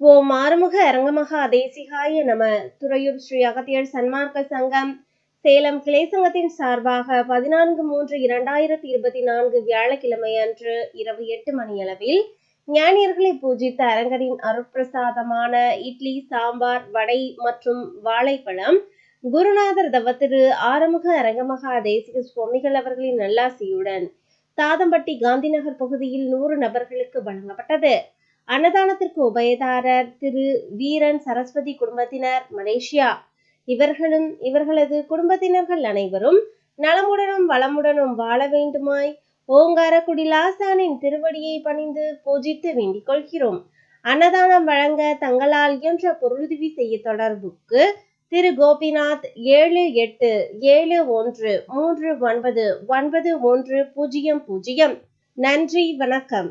ஓம் ஆறுமுக அரங்கமகா தேசிகாய நம துறையூர் ஸ்ரீ அகத்தியர் சன்மார்க்க சங்கம் சேலம் கிளை சங்கத்தின் சார்பாக பதினான்கு மூன்று இரண்டாயிரத்தி இருபத்தி நான்கு வியாழக்கிழமை அன்று இரவு எட்டு மணியளவில் ஞானியர்களை பூஜித்த அரங்கரின் அருட்பிரசாதமான இட்லி சாம்பார் வடை மற்றும் வாழைப்பழம் குருநாதர் தவத்திரு ஆறுமுக அரங்கமகா தேசிக சுவாமிகள் அவர்களின் நல்லாசியுடன் தாதம்பட்டி காந்திநகர் பகுதியில் நூறு நபர்களுக்கு வழங்கப்பட்டது. அன்னதானத்திற்கு உபயதாரர் திரு வீரன் சரஸ்வதி குடும்பத்தினர் மலேசியா. இவர்களும் இவர்களது குடும்பத்தினர்கள் அனைவரும் நலமுடனும் வளமுடனும் வாழ வேண்டுமாய் ஓங்காரக்குடி லாசானின் திருவடியை பணிந்து பூஜித்து வேண்டிக் கொள்கிறோம். அன்னதானம் வழங்க தங்களால் இயன்ற பொருளுதவி செய்ய தொடர்புக்கு திரு கோபிநாத் ஏழு எட்டு ஏழு ஒன்று மூன்று ஒன்பது ஒன்பது ஒன்று பூஜ்ஜியம் பூஜ்ஜியம் நன்றி வணக்கம்.